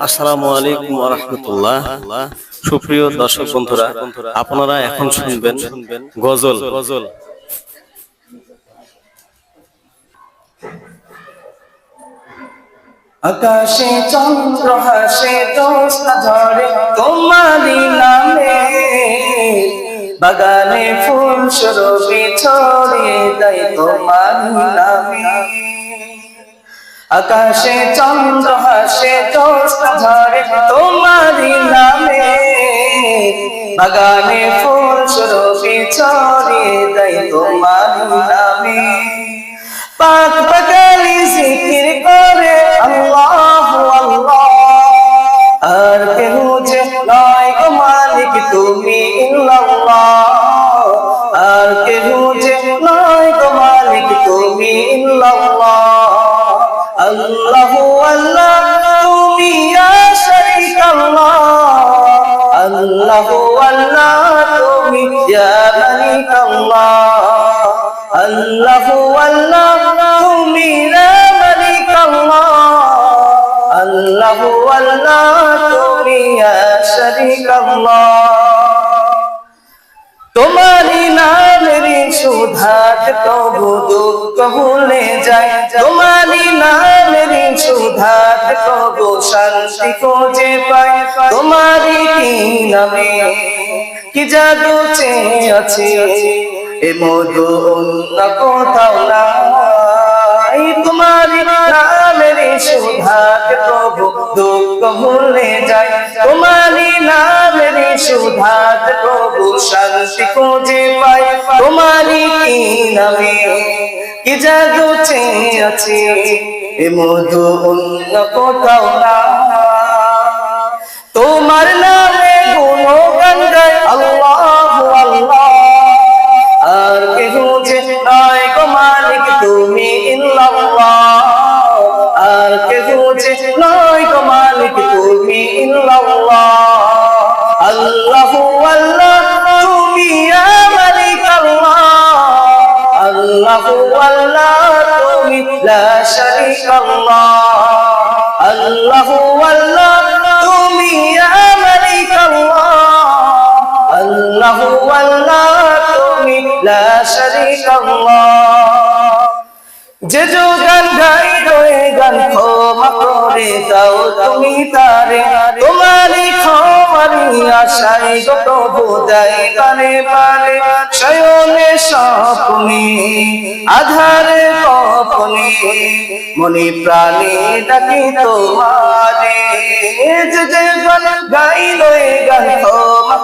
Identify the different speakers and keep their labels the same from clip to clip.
Speaker 1: আসসালামু আলাইকুম রহমতুল্লাহ সুপ্রিয় দর্শক বন্ধুরা, আপনারা এখন শুনবেন গজল। গজল
Speaker 2: আকাশে চন্দ্র, হাসে দোস্তা ঝরে তোমারি নামে। বাগানে ফুল সরবে ছড়ে দেয় তোমারি নামে। আকাশে চন্দ্র, হাসে ঝরে তোমারি নামে। বাগানে ফুল সরবে ছড়ে দেয় তোমারি নামে। পাক পাকালি জিকির করে আল্লাহ আল্লাহ। আর কেহ যে নয় গো মালিক, তুমি আল্লাহু আল্লাহ তুমি ইয়া আল্লাহ আল্লাহু আল্লাহ তুমি মালিক আল্লাহ আল্লাহু আল্লাহ তুমি ইয়া আল্লাহ তোমারি নামের সুধাত কবু দুঃখ ভুলে যায়। তোমারি নামের সুধাত কবু শান্তি খোঁজে পায়। তোমারি নামে? কি জাদু চেয়ে আছে? এ মধু অন্য কোথাও নাই। তোমারি নামের সুধাত কবু দুঃখ ভুলে যায়। তোমারি সুধাত কবু শান্তি খোঁজে পায় তোমারি কি নামে? কি জাদু আছে? এ মধু অন্য কোথাও না। তোমার নামে গুণগান গায় আল্লাহ আল্লাহ। আর কেহ যে নয় গো মালিক, তুমি ইল্লাল্লাহ। আর গো মালিক আল্লাহু তুমি লা শারীক আল্লাহ আল্লাহু আল্লাহ তুমি ইয়া মালিক আল্লাহ আল্লাহু আল্লাহ তুমি লা শারীক আল্লাহ যে যোগান গাই রয়ে গান ক্ষমা করে দাও তুমি তারে। তোমারই ক্ষমারি আশাই গত বোধাই পারে পারে। শয়নে স্বপ্নে, আধারে কপনে মনে প্রাণে ডাকি তোমারে। যে যে গান গাই রয়ে গান ক্ষমা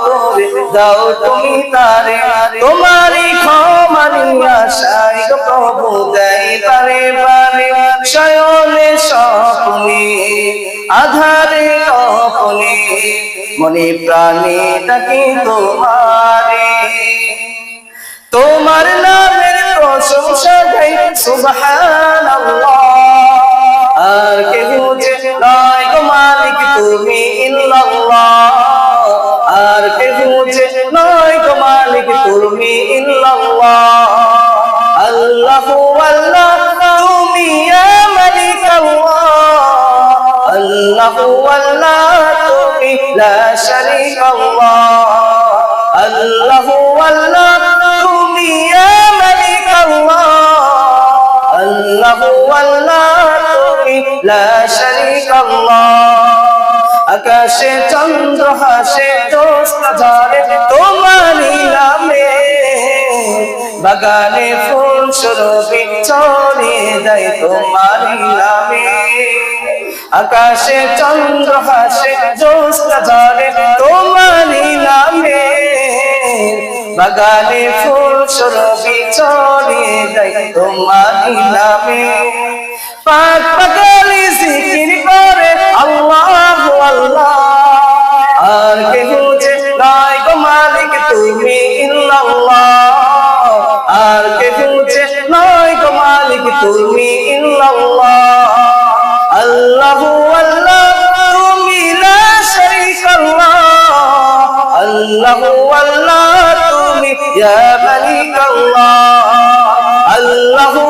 Speaker 2: দাও তুমি তারে। তোমারই ক্ষমারি আশাই গত বোধাই পারে পারে শয়নে স্বপ্নে, আধারে কপনে মনে প্রাণে ডাকি তোমারে তোমার। সুবহানাল্লাহ। আর কেহ যে নয় গো মালিক, তুমি ইল্লাল্লাহ। আর কেহ যে নয় গো মালিক, তুমি ইল্লাল্লাহ। আল্লাহু আল্লাহ, তুমি ইয়া মালিক আল্লাহ আল্লাহু আল্লাহ তুমি লা শারীক আল্লাহ আকাশে চন্দ্র, হাসে দোস্ত ঝরে বাগানে ফুল সরবি ছড়িয়ে দেয় তোমারি নামে। আকাশে চন্দ্র, হাসে দোস্ত তোমারি বাগানে ফুল সরবি চলে যাই, তোমারি নামে পাক পাকালি জিকির করে আল্লাহ আল্লাহ। আর কেহ যে নাই গো মালিক, তুমি ইল্লাল্লাহ। তুমি ইয়া মালিক আল্লাহ আল্লাহু